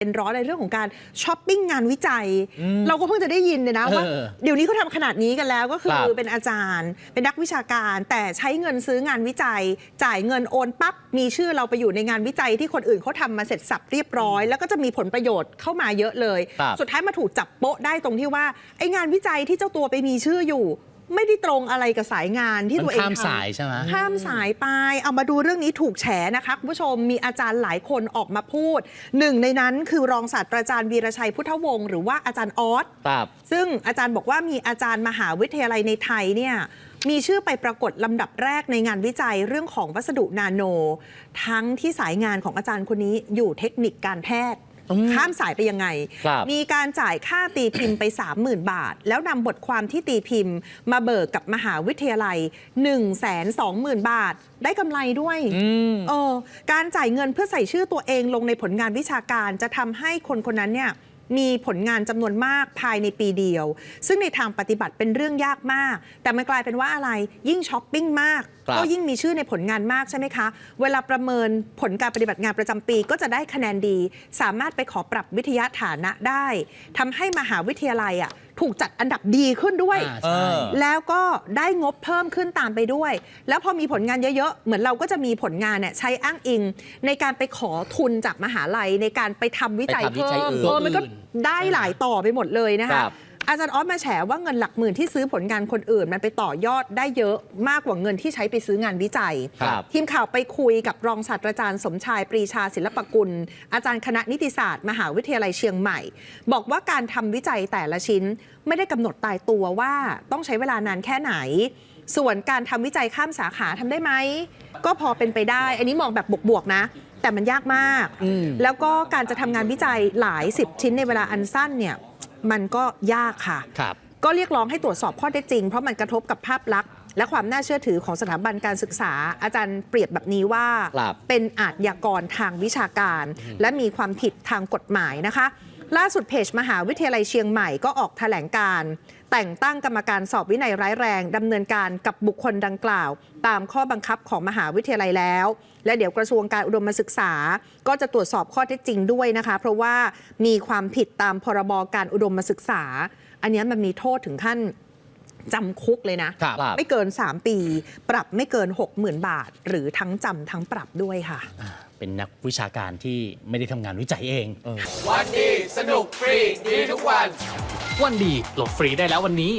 เป็นร้อนในเรื่องของการช้อปปิ้งงานวิจัยอืมเราก็เพิ่งจะได้ยินเนี่ยนะว่าเออเดี๋ยวนี้เขาทำขนาดนี้กันแล้วก็คืคอรับเป็นอาจารย์ เป็นนักวิชาการ แต่ใช้เงินซื้องานวิจัย จ่ายเงินโอนปั๊บมีชื่อเราไปอยู่ในงานวิจัยที่คนอื่นเขาทำมาเสร็จสับเรียบร้อย แล้วก็จะมีผลประโยชน์เข้ามาเยอะเลยครับสุดท้ายมาถูกจับโป๊ะได้ตรงที่ว่าไอ้งานวิจัยที่เจ้าตัวไปมีชื่ออยู่ ไม่ได้ตรงอะไรกับสายงานที่มันตัวเองข้ามทำสายใช่ไหม ข้ามสายไป เอามาดูเรื่องนี้ถูกแฉนะคะคุณผู้ชมมีอาจารย์หลายคนออกมาพูด หนึ่งในนั้นคือรองศาสตราจารย์วีรชัยพุทธวงศ์หรือว่าอาจารย์ออส ครับ ซึ่งอาจารย์บอกว่ามีอาจารย์มหาวิทยาลัยในไทยเนี่ยมีชื่อไปปรากฏลำดับแรกในงานวิจัยเรื่องของวัสดุนาโน ทั้งที่สายงานของอาจารย์คนนี้อยู่เทคนิคการแพทย์อืม ข้ามสายไปยังไง ครับมีการจ่ายค่าตีพิมพ์ไป 30,000 บาท แล้วนำบทความที่ตีพิมพ์ มาเบิกกับมหาวิทยาลัย 120,000 บาท ได้กำไรด้วยอืมเออการจ่ายเงินเพื่อใส่ชื่อตัวเองลงในผลงานวิชาการจะทำให้คนคนนั้นเนี่ย มีผลงานจำนวนมากภายในปีเดียว ซึ่งในทางปฏิบัติเป็นเรื่องยากมาก แต่มันกลายเป็นว่าอะไรยิ่งช้อปปิ้งมากครับก็ยิ่งมีชื่อในผลงานมากใช่ไหมคะ เวลาประเมินผลการปฏิบัติงานประจำปีก็จะได้คะแนนดี สามารถไปขอปรับวิทยาฐานะได้ทำให้มหาวิทยาลัยอะ ถูกจัดอันดับดีขึ้นด้วย อ่าเอใช่อแล้วก็ได้งบเพิ่มขึ้นตามไปด้วย แล้วพอมีผลงานเยอะๆ เหมือนเราก็จะมีผลงานเนี่ยใช้อ้างอิง ในการไปขอทุนจากมหาลัยในการไปทำวิจัยไปทำวิจัเพิ่ยมอื่นเออมันก็ได้หลายต่อไปหมดเลยนะคคะรับ อาจารย์ออสมาแฉว่าเงินหลักหมื่นที่ซื้อผลงานคนอื่น มันไปต่อยอดได้เยอะมากกว่าเงินที่ใช้ไปซื้องานวิจัย ครับทีมข่าวไปคุยกับรองศาสตราจารย์สมชายปรีชาศิลปกุล อาจารย์คณะนิติศาสตร์ มหาวิทยาลัยเชียงใหม่ บอกว่าการทำวิจัยแต่ละชิ้นไม่ได้กำหนดตายตัวว่าต้องใช้เวลานานแค่ไหน ส่วนการทำวิจัยข้ามสาขาทำได้ไหม ก็พอเป็นไปได้ อันนี้มองแบบบวกๆนะ แต่มันยากมาก อืม แล้วก็การจะทำงานวิจัยหลายสิบชิ้นในเวลาอันสั้นเนี่ย มันก็ยากค่ะ ครับ ก็เรียกร้องให้ตรวจสอบข้อเท็จจริง เพราะมันกระทบกับภาพลักษณ์และความน่าเชื่อถือของสถาบันการศึกษา อาจารย์เปรียบแบบนี้ว่า ครับเป็นอาชญากรทางวิชาการ และมีความผิดทางกฎหมายนะคะ ล่าสุดเพจมหาวิทยาลัยเชียงใหม่ก็ออกแถลงการณ์ แต่งตั้งกรรมการสอบวินัยร้ายแรงดำเนินการกับบุคคลดังกล่าว ตามข้อบังคับของมหาวิทยาลัยแล้ว และเดี๋ยวกระทรวงการอุดมศึกษา ก็จะตรวจสอบข้อเท็จจริงด้วยนะคะ เพราะว่ามีความผิดตามพรบการอุดมศึกษา อันนี้มันมีโทษถึงขั้น จำคุกเลยนะ ครับ ไม่เกิน 3 ปี ปรับไม่เกิน 60,000 บาท หรือทั้งจำทั้งปรับด้วยค่ะ เป็นนักวิชาการที่ไม่ได้ทำงานวิจัยเอง วันดี สนุกฟรี ดีทุกวัน วันดีโหลดฟรีได้แล้ววันนี้